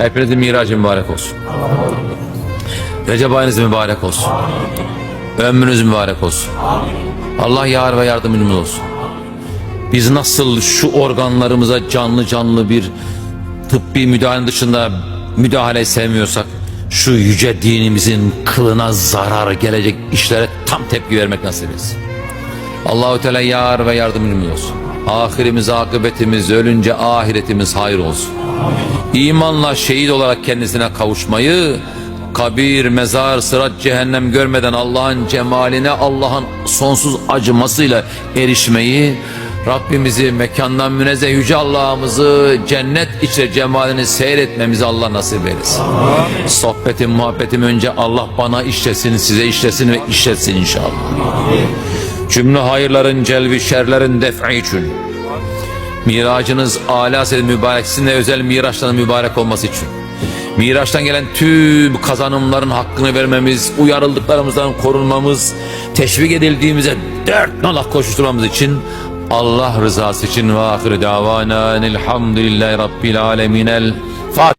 Hepinizin miracı mübarek olsun. Recep ayınız mübarek olsun. Ömrünüz mübarek olsun. Allah yar ve yardımcımız olsun. Biz nasıl şu organlarımıza canlı canlı bir tıbbi müdahale dışında müdahale sevmiyorsak şu yüce dinimizin kılına zarar gelecek işlere tam tepki vermek nasip etsin. Allahu Teala yar ve yardımcımız olsun. Ahirimiz, akıbetimiz, ölünce ahiretimiz hayır olsun. İmanla şehit olarak kendisine kavuşmayı, kabir, mezar, sırat, cehennem görmeden Allah'ın cemaline, Allah'ın sonsuz acımasıyla erişmeyi, Rabbimizi mekandan münezzeh yüce Allah'ımızı cennet içre cemalini seyretmemizi Allah nasip eylesin. Sohbetim, muhabbetim önce Allah bana işlesin, size işlesin ve işletsin inşallah. Cümle hayırların celbi şerlerin def'i için. Miracınız âlâ senin mübarek, sizin özel miraçların mübarek olması için. Miraçtan gelen tüm kazanımların hakkını vermemiz, uyarıldıklarımızdan korunmamız, teşvik edildiğimize dört nala koşuşturmamız için Allah rızası için ve ahir davana elhamdülillahi rabbil aleminel Fatiha.